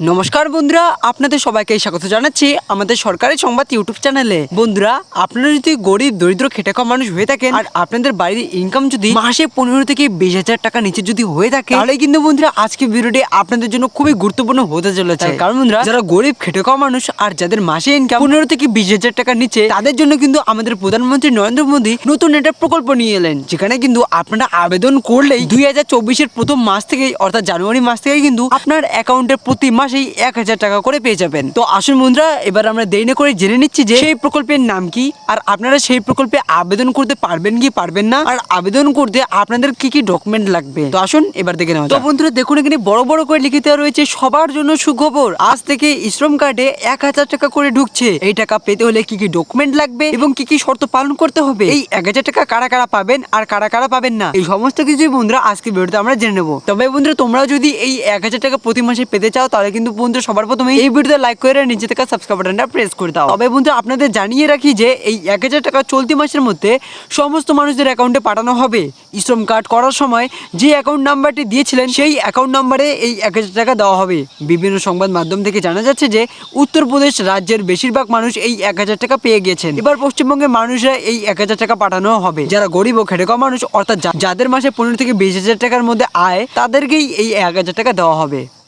নমস্কার বন্ধুরা আপনাদের সবাইকে স্বাগত জানাচ্ছি আমাদের সরকারি সংবাদ ইউটিউব চ্যানেলে। বন্ধুরা আপনারা যদি গরিব দরিদ্র খেটে খাওয়া মানুষ হয়ে থাকেন আর আপনাদের বাড়ির ইনকাম যদি মাসে পনেরো থেকে বিশ হাজার টাকা নিচে যদি হয়ে থাকে তাহলে কিন্তু বন্ধুরা আজকে ভিডিওটি আপনাদের জন্য খুবই গুরুত্বপূর্ণ হতে চলেছে। কারণ বন্ধুরা যারা গরিব খেটে খাওয়া মানুষ আর যাদের মাসে ইনকাম পনেরো থেকে বিশ হাজার টাকা নিচে তাদের জন্য কিন্তু আমাদের প্রধানমন্ত্রী নরেন্দ্র মোদী নতুন একটা প্রকল্প নিয়ে এলেন যেখানে কিন্তু আপনারা আবেদন করলেই দুই হাজার চব্বিশের প্রথম মাস থেকে অর্থাৎ জানুয়ারি মাস থেকে কিন্তু আপনার অ্যাকাউন্টে প্রতি মাসেই এক হাজার টাকা করে পেয়ে যাবেন। তো আসুন বন্ধুরা এবার আমরা দেরি না করে জেনে নিচ্ছি যে সেই প্রকল্পের নাম কি আর আপনারা সেই প্রকল্পে আবেদন করতে পারবেন কি পারবেন না আর আবেদন করতে আপনাদের কি কি ডকুমেন্ট লাগবে? তো আসুন এবার দেখে নেওয়া তো বন্ধুরা দেখুন এখানে বড় বড় করে লিখিত রয়েছে সবার জন্য সুখবর। আজ থেকে শ্রম কার্ডে এক হাজার টাকা করে ঢুকছে। এই টাকা পেতে হলে কি কি ডকুমেন্ট লাগবে এবং কি কি শর্ত পালন করতে হবে? এই এক হাজার টাকা কারা কারা পাবেন আর কারা কারা পাবেন না? এই সমস্ত কিছুই বন্ধুরা আজকে ভিডিওতে আমরা জেনে নেব। তবে বন্ধুরা তোমরা যদি এই এক হাজার টাকা প্রতি মাসে পেতে চাও তাহলে কিন্তু বন্ধুরা, সবার প্রথমে এই ভিডিওতে লাইক করে নিচে থেকে সাবস্ক্রাইব বাটনটা প্রেস করে দাও। তবে বন্ধুরা, আপনাদের জানিয়ে রাখি যে এই এক হাজার টাকা চলতি মাসের মধ্যে সমস্ত মানুষদের অ্যাকাউন্টে পাঠানো হবে। শ্রম কার্ড করার সময় যে অ্যাকাউন্ট নাম্বারটি দিয়েছিলেন, সেই অ্যাকাউন্ট নাম্বারে এই এক হাজার টাকা দেওয়া হবে। বিভিন্ন সংবাদ মাধ্যম থেকে জানা যাচ্ছে যে উত্তরপ্রদেশ রাজ্যের বেশিরভাগ মানুষ এই এক হাজার টাকা পেয়ে গেছেন এবার পশ্চিমবঙ্গের মানুষরা এই এক হাজার টাকা পাঠানো হবে। যারা গরিব ও খেটে মানুষ, অর্থাৎ যাদের মাসে পনেরো থেকে বিশ হাজার টাকার মধ্যে আয়, তাদেরকেই এই এক হাজার টাকা দেওয়া হবে।